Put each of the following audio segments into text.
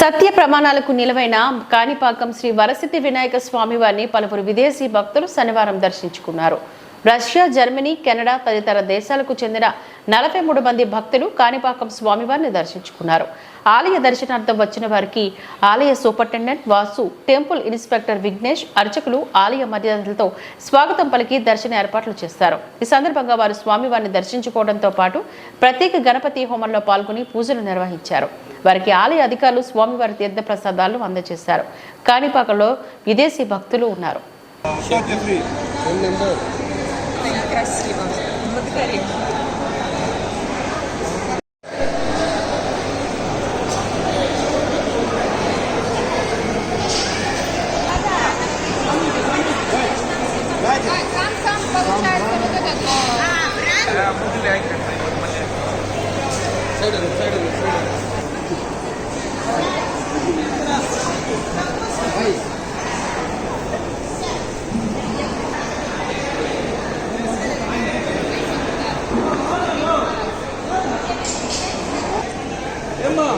సత్య ప్రమాణాలకు నిలవైన కాణిపాకం శ్రీ వరసిద్ధి వినాయక స్వామి వారిని పలువురు విదేశీ భక్తులు శనివారం దర్శించుకున్నారు. రష్యా జర్మనీ కెనడా తదితర దేశాలకు చెందిన నలభై మూడు మంది భక్తులు కాణిపాకం స్వామివారిని దర్శించుకున్నారు. ఆలయ దర్శనార్థం వచ్చిన వారికి ఆలయ superintendent Vasu temple inspector Vighnesh అర్చకులు ఆలయ మర్యాదలతో స్వాగతం పలికి దర్శన ఏర్పాట్లు చేస్తారు. ఈ సందర్భంగా వారు స్వామివారిని దర్శించుకోవడంతో పాటు ప్రత్యేక గణపతి హోమంలో పాల్గొని పూజలు నిర్వహించారు. వారికి ఆలయ అధికారులు స్వామివారి తీర్థ ప్రసాదాలను అందజేశారు. కాణిపాకలో విదేశీ భక్తులు ఉన్నారు. Красиво. Благодарим. Там сам получается вот этот. А,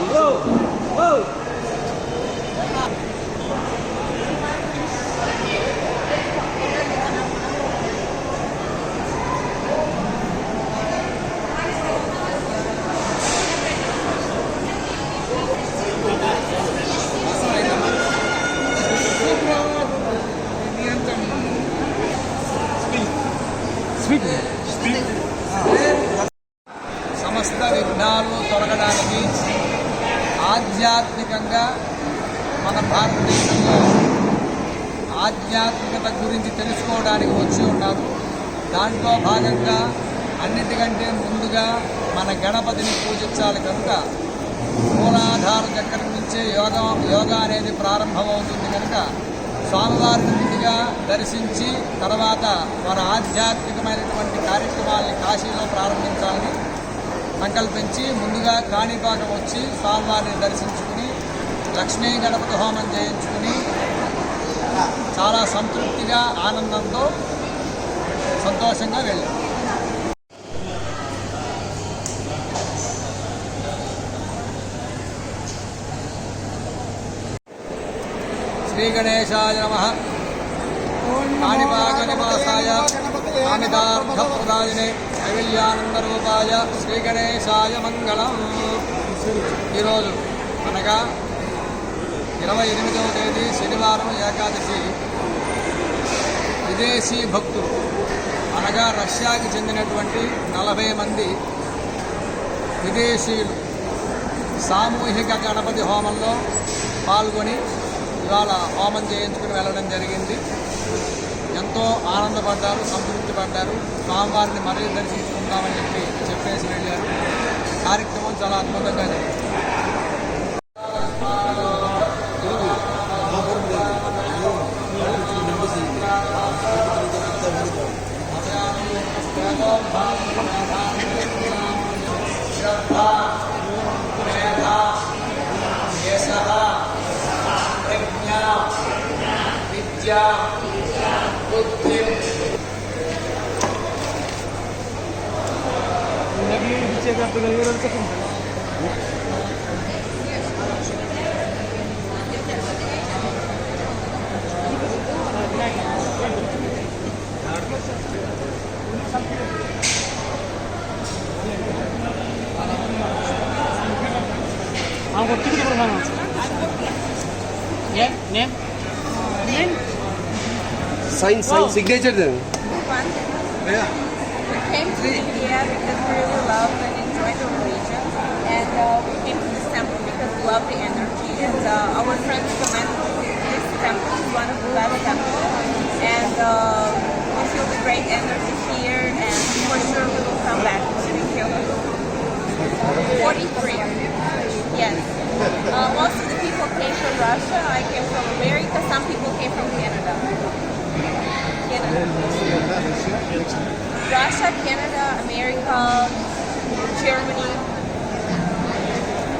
oh, oh, oh. సమస్త విఘ్నాలు తొలగడానికి ఆధ్యాత్మికంగా మన భారతదేశంలో ఆధ్యాత్మికత గురించి తెలుసుకోవడానికి వచ్చి ఉన్నారు దాంట్లో భాగంగా అన్నిటికంటే ముందుగా మన గణపతిని పూజించాలి కనుక మూలాధార చక్రం నుంచే యోగా యోగా అనేది ప్రారంభమవుతుంది కనుక స్వామివారిని ముందుగా దర్శించి తర్వాత వారి ఆధ్యాత్మికమైనటువంటి కార్యక్రమాల్ని కాశీలో ప్రారంభించాలని సంకల్పించి ముందుగా కాణిపాకం వచ్చి స్వామివారిని దర్శించుకుని లక్ష్మీ గణపతి హోమం చేయించుకుని చాలా సంతృప్తిగా ఆనందంతో సంతోషంగా వెళ్ళాం. శ్రీ గణేశాయ నమ. కాణిపాక నివాసాయ కామితార్థప్రదాయనే కైవల్యానందరూపాయ శ్రీ గణేశాయ మంగళం ఈరోజు అనగా ఇరవై ఎనిమిదవ తేదీ శనివారం ఏకాదశి. విదేశీ భక్తులు అనగా రష్యాకి చెందినటువంటి నలభై మంది విదేశీయులు సామూహిక గణపతి హోమంలో పాల్గొని ఇవాళ హోమం చేయించుకుని వెళ్ళడం జరిగింది. ఎంతో ఆనందపడ్డారు సంతృప్తి పడ్డారు. స్వామివారిని మరీ దర్శించుకుంటామని చెప్పి చెప్పేసి వెళ్ళారు. కార్యక్రమం చాలా అద్భుతంగా జరిగింది. लगी पीछे का पिघल गया तो तुम 아, 뭐, 어떻게 들어가나? 네? 네? 네? Sign, sign, signature then. Yeah. We came to India because we really love and enjoy the religion. And uh, we came to this temple because we love the energy. And uh, our friends recommended this temple is one of the best temples. And uh, we feel the great energy here. And for sure we will come back to the hill. 43. Yes. Uh, most of the people came from Russia. I came from America. Some people came from Canada. Russia, Canada, America, Germany.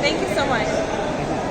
Thank you so much.